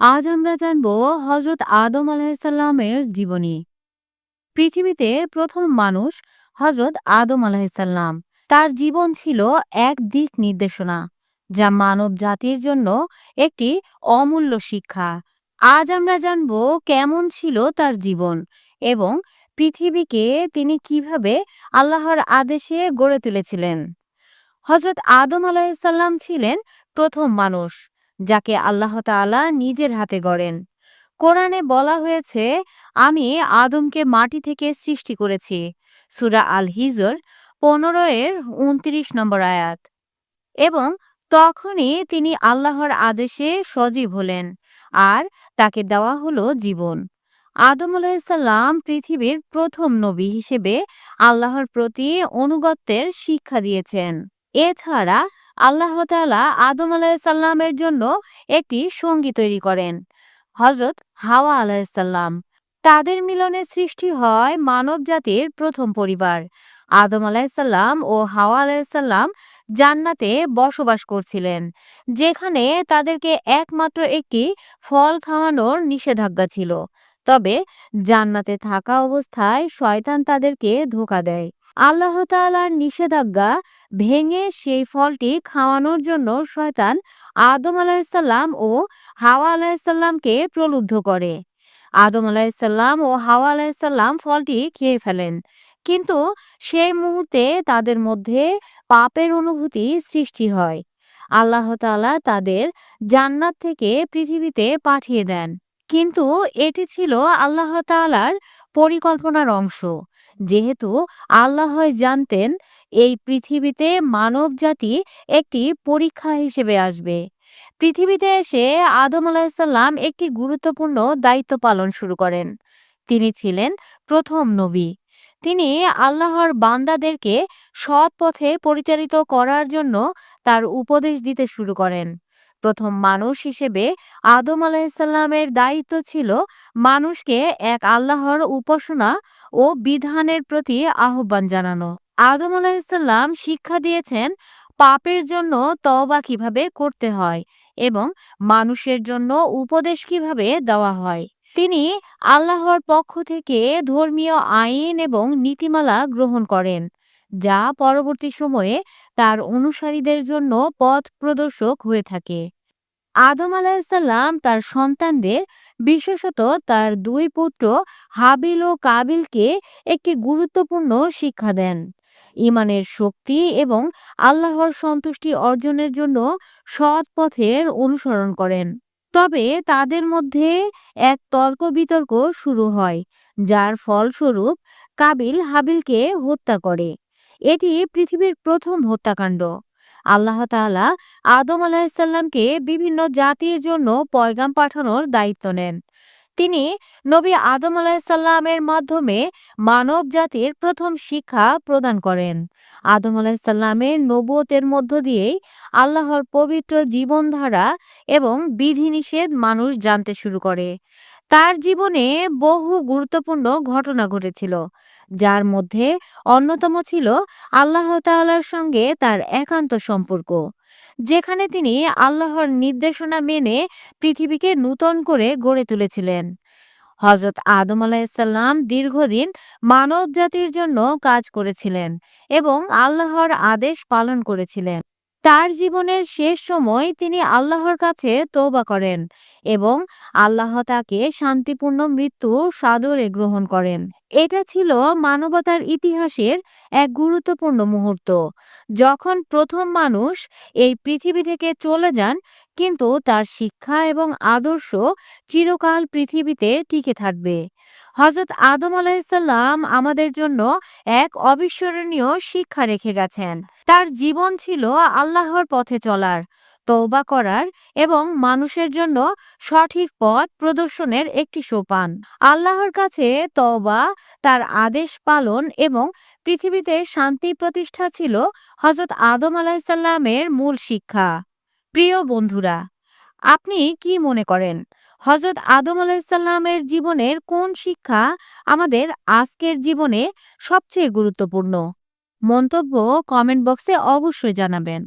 আজ আমরা জানব হজরত আদম আলাহিসাল্লামের জীবনী। পৃথিবীতে প্রথম মানুষ হজরত আদম আলাহিসাল্লাম তার জীবন ছিল এক দিক নির্দেশনা, যা মানব জাতির জন্য একটি অমূল্য শিক্ষা। আজ আমরা জানব কেমন ছিল তার জীবন এবং পৃথিবীকে তিনি কীভাবে আল্লাহর আদেশে গড়ে তুলেছিলেন। হজরত আদম আলাহিসাল্লাম ছিলেন প্রথম মানুষ। যাকে আল্লাহ তাআলা নিজের হাতে গড়েন। কোরআনে বলা হয়েছে, আমি আদমকে মাটি থেকে সৃষ্টি করেছি। সুরা আল হিজর পনেরো এর উনত্রিশ নম্বর আয়াত। এবং তখনই তিনি আল্লাহর আদেশে সজীব হলেন, আর তাকে দেওয়া হলো জীবন। আদম আলাহিসাল্লাম পৃথিবীর প্রথম নবী হিসেবে আল্লাহর প্রতি অনুগত্যের শিক্ষা দিয়েছেন। এছাড়া আল্লাহ তালা আদম আলাহিসাল্লামের জন্য একটি সঙ্গী তৈরি করেন হজরত হাওয়া আলাহিসাল্লাম তাদের মিলনে সৃষ্টি হয় মানব জাতির প্রথম পরিবার। আদম আলাহিসাল্লাম ও হাওয়া আলাহিসাল্লাম জান্নাতে বসবাস করছিলেন, যেখানে তাদেরকে একমাত্র একটি ফল খাওয়ানোর নিষেধাজ্ঞা ছিল। তবে জান্নাতে থাকা অবস্থায় শয়তান তাদেরকে ধোকা দেয়। আল্লাহ তাআলার নিষেধাজ্ঞা ভেঙে সেই ফলটি খাওয়ানোর জন্য শয়তান আদম আলাহিসাল্লাম ও হাওয়া আলাহিসাল্লামকে প্রলুব্ধ করে। আদম আলাহিসাল্লাম ও হাওয়া আলাহিসাল্লাম ফলটি খেয়ে ফেলেন। কিন্তু সেই মুহূর্তে তাদের মধ্যে পাপের অনুভূতি সৃষ্টি হয়। আল্লাহ তাআলা তাদের জান্নাত থেকে পৃথিবীতে পাঠিয়ে দেন। কিন্তু এটি ছিল আল্লাহ তাআলার পরিকল্পনার অংশ। যেহেতু আল্লাহ জানতেন, এই পৃথিবীতে মানব জাতি একটি পরীক্ষা হিসেবে আসবে। পৃথিবীতে এসে আদম আলাহিসাল্লাম একটি গুরুত্বপূর্ণ দায়িত্ব পালন শুরু করেন। তিনি ছিলেন প্রথম নবী। তিনি আল্লাহর বান্দাদেরকে সৎ পথে পরিচালিত করার জন্য তার উপদেশ দিতে শুরু করেন। প্রথম মানুষ হিসেবে আদম আলাহিসাল্লামের দায়িত্ব ছিল মানুষকে এক আল্লাহর উপাসনা ও বিধানের প্রতি আহ্বান জানানো। আদম আলাহিসাল্লাম শিক্ষা দিয়েছেন পাপের জন্য তওবা কীভাবে করতে হয় এবং মানুষের জন্য উপদেশ কীভাবে দেওয়া হয়। তিনি আল্লাহর পক্ষ থেকে ধর্মীয় আইন এবং নীতিমালা গ্রহণ করেন, যা পরবর্তী সময়ে তার অনুসারীদের জন্য পথ প্রদর্শক হয়ে থাকে। আদম আলাহিসাল্লাম তার সন্তানদের, বিশেষত তার দুই পুত্র হাবিল ও কাবিলকে একটি গুরুত্বপূর্ণ শিক্ষা দেন। ইমানের শক্তি এবং আল্লাহর সন্তুষ্টি অর্জনের জন্য সৎ পথের অনুসরণ করেন। তবে তাদের মধ্যে এক তর্ক বিতর্ক শুরু হয়, যার ফলস্বরূপ কাবিল হাবিলকে হত্যা করে। এটি পৃথিবীর প্রথম হত্যাকাণ্ড। আল্লাহ তাআলা আদম আলাহিসাল্লামকে বিভিন্ন জাতির জন্য পয়গাম পাঠানোর দায়িত্ব নেন। তিনি নবী আদম আলাহিসাল্লামের মাধ্যমে মানব জাতির প্রথম শিক্ষা প্রদান করেন। আদম আলাহিসাল্লামের নবুয়তের মধ্য দিয়েই আল্লাহর পবিত্র জীবনধারা এবং বিধিনিষেধ মানুষ জানতে শুরু করে। তার জীবনে বহু গুরুত্বপূর্ণ ঘটনা ঘটেছিল, যার মধ্যে অন্যতম ছিল আল্লাহ তাআলার সঙ্গে তার একান্ত সম্পর্ক, যেখানে তিনি আল্লাহর নির্দেশনা মেনে পৃথিবীকে নূতন করে গড়ে তুলেছিলেন। হজরত আদম আলাহিসাল্লাম দীর্ঘদিন মানব জাতির জন্য কাজ করেছিলেন এবং আল্লাহর আদেশ পালন করেছিলেন। তার জীবনের শেষ সময় তিনি আল্লাহর কাছে তৌবা করেন এবং আল্লাহ তাকে শান্তিপূর্ণ মৃত্যু সাদরে গ্রহণ করেন। এটা ছিল মানবতার ইতিহাসের এক গুরুত্বপূর্ণ মুহূর্ত। যখন প্রথম মানুষ এই পৃথিবী থেকে চলে যান, কিন্তু তার শিক্ষা এবং আদর্শ চিরকাল পৃথিবীতে টিকে থাকবে। হজরত আদম আলাহিসাল্লাম আমাদের জন্য এক অবিস্মরণীয় শিক্ষা রেখে গেছেন। তার জীবন ছিল আল্লাহর পথে চলার তৌবা করার এবং মানুষের জন্য সঠিক পথ প্রদর্শনের একটি সোপান। আল্লাহর কাছে তওবা, তার আদেশ পালন এবং পৃথিবীতে শান্তি প্রতিষ্ঠা ছিল হজরত আদম আলাহিসাল্লামের মূল শিক্ষা। প্রিয় বন্ধুরা, আপনি কি মনে করেন হজরত আদম আলাহিসাল্লামের জীবনের কোন শিক্ষা আমাদের আজকের জীবনে সবচেয়ে গুরুত্বপূর্ণ? মন্তব্য কমেন্ট বক্সে অবশ্যই জানাবেন।